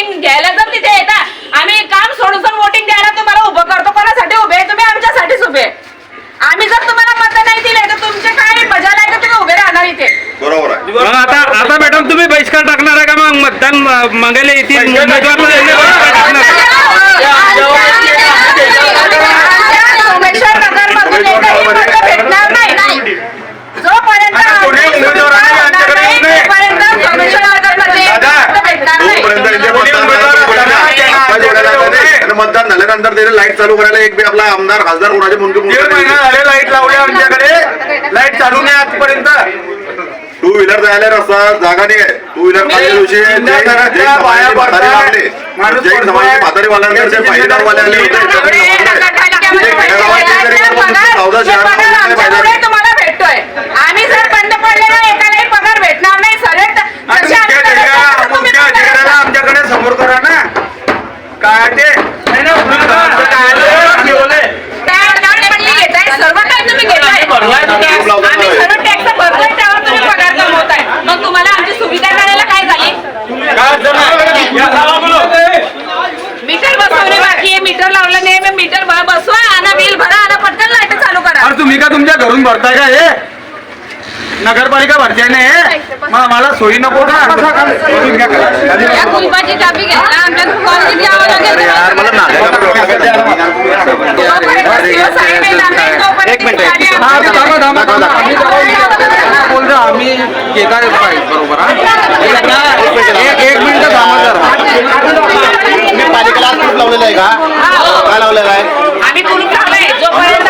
Voting घ्यायला जर तिथे येता आम्ही काम सोडून जर वोटिंग द्यायला तुम्हाला उभं करतो कोणासाठी उभे तुम्ही आमच्यासाठीच उभे आम्ही जर तुम्हाला मत नाही दिले तर तुमचे काय मजा नाही तर तुम्ही उभे राहणार इथे. बरोबर आता आता मॅडम तुम्ही बहिष्कार टाकणार आहे का मग? मतदान मागायला येतील उमेदवार मतदान झाल्यानंतर त्याने लाइट चालू करायला एक बी आपला आमदार खासदार कोणाचे मुंडके दीड महिना झाले लाइट लावली आमच्याकडे. लाइट चालू नाही आजपर्यंत. टू व्हीलर जायला रस्ता जागा नाही आहे. टू व्हीलर पहिल्या दिवशी जैन- जिल्ह्याच्या जैन बाया समाजाचे म्हातारे पडतात. वाढले माणूस जैन समाजाचे पडतोय. म्हातारे वाल्यानंतर जे पाहिजेदारवाले आले होते. चौदा पाहिजे. आम्ही जर बंद पडले ना एकालाही पगार भेटणार नाही. करा. आमच्याकडे समोर करा ना. काय ते नाही ना, काय ते? आम्ही बोले. त्या दंडपट्टी घेताय सर्व काही तुम्ही घेताय आम्ही सर्व टॅक्स भरतोय त्यावर तुम्ही पगार कमवताय. मग तुम्हाला आमची सुविधा करायला काय झाली. मीटर बसवणे बाकी आहे मीटर लावलं नाही मग मीटर बसवा आणा बिल भरा आणा पटकन लाइट चालू करा. अरे तुम्ही का तुमच्या घरून भरताय का हे? नगरपालिका भरते ना हे? मग मला सोयी नको का? घ्या. या कुलपाची चाबी आमच्या लागेल. यार मला जोपर्यंत दिवस आहे नाही लागले, तोपर्यंत एक मिनिट, गाडी एक हा, आमच्या- थांबा, थांबा, थांबा. आम्ही काय बोलतो आम्ही घेताय बरोबर हा? एक एक मिनिट थांबा जरा. तुम्ही पालिकेला आज लावलेलं आहे का? काय लावलेलं आहे? आम्ही कुलूप लावलंय? जोपर्यंत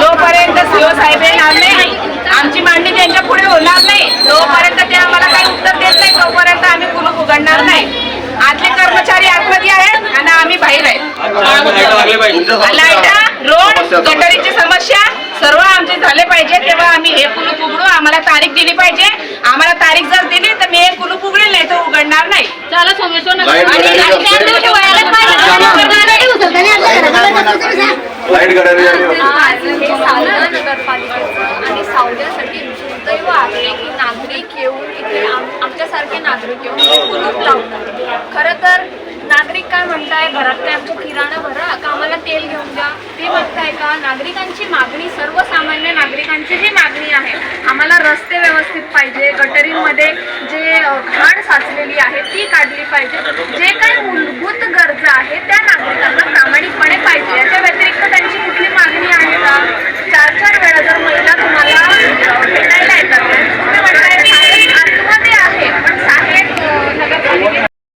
जोपर्यंत सीओ साहेब येणार नाही आमची मांडणी त्यांच्या पुढे होणार नाही. जोपर्यंत ते आम्हाला काही उत्तर देत नाही तोपर्यंत आम्ही कुलूप उघडणार नाही. आतले कर्मचारी आतमध्ये आहेत आणि आम्ही बाहेर आहे लाईटा रोड आमचे झाले पाहिजे तेव्हा आम्ही हे कुलूप उघडू. आम्हाला तारीख दिली पाहिजे. आम्हाला तारीख जर दिली तर मी हे कुलूप उघडेल नाही तर उघडणार नाही. चला सोमेश्वर आणि हे सावल्यासाठी दुर्दैव आहे की नागरिक येऊन इथे आम- आमच्यासारखे नागरिक येऊन इथे कुलूप लावतात. खरं तर नागरिक काय म्हणताय? घरात काय आमचं किराणा भरा? का आम्हाला तेल घेऊन द्या बघताय का? नागरिकांची मागणी सर्वसामान्य नागरिकांची जी मागणी आहे आम्हाला रस्ते व्यवस्थित पाहिजे गटरींमध्ये जे घाण साचलेली आहे ती काढली पाहिजे. जे काही मूलभूत गरजा आहे त्या नागरिकांना प्रामाणिकपणे पाहिजे. याच्या